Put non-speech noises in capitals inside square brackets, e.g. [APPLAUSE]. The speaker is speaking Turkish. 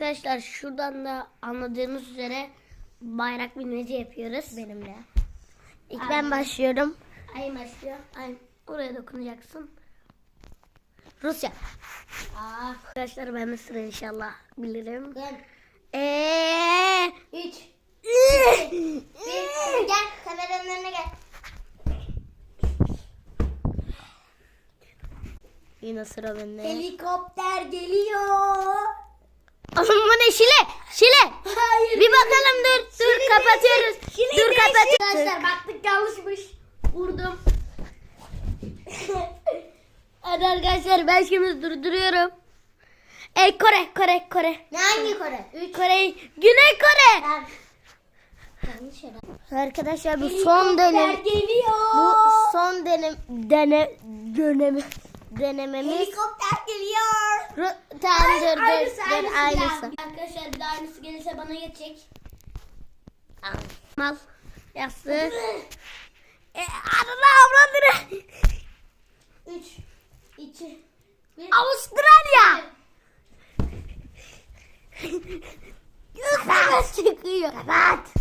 Arkadaşlar şuradan da anladığınız üzere bayrak bilmece yapıyoruz. Benimle. İlk ben başlıyorum. Ay başlıyor. Ay oraya dokunacaksın. Rusya. Aa. Arkadaşlar ben de sıra inşallah bilirim. Gel. Eee. 3. Bir. Gel. Kameranın önüne gel. Yine sıra bende. Helikopter geliyor. Bu ne şile? Şile. Hayır. Bir bakalım dur. Dur kapatıyoruz. Dur kapatıyoruz. Arkadaşlar baktık yanlışmış. Vurdum. [LAUGHS] Hadi arkadaşlar ben şimdi durduruyorum. Ey Kore, Kore, Kore. Ne hangi Kore? 3. Kore, Güney Kore. Yanlış yere. Arkadaşlar bu son dönem. geliyor. Bu son dönem dene dönemi denememiz. Helikopter geliyor. Ru- Tamam dur dur Aynısı, aynısı aynısı. Arkadaşlar bir aynısı gelirse bana geçecek. Mal. Yastığı. [LAUGHS] e, ananı avradını. 3. 2. 1. Avustralya. Yıldız çıkıyor. Kapat.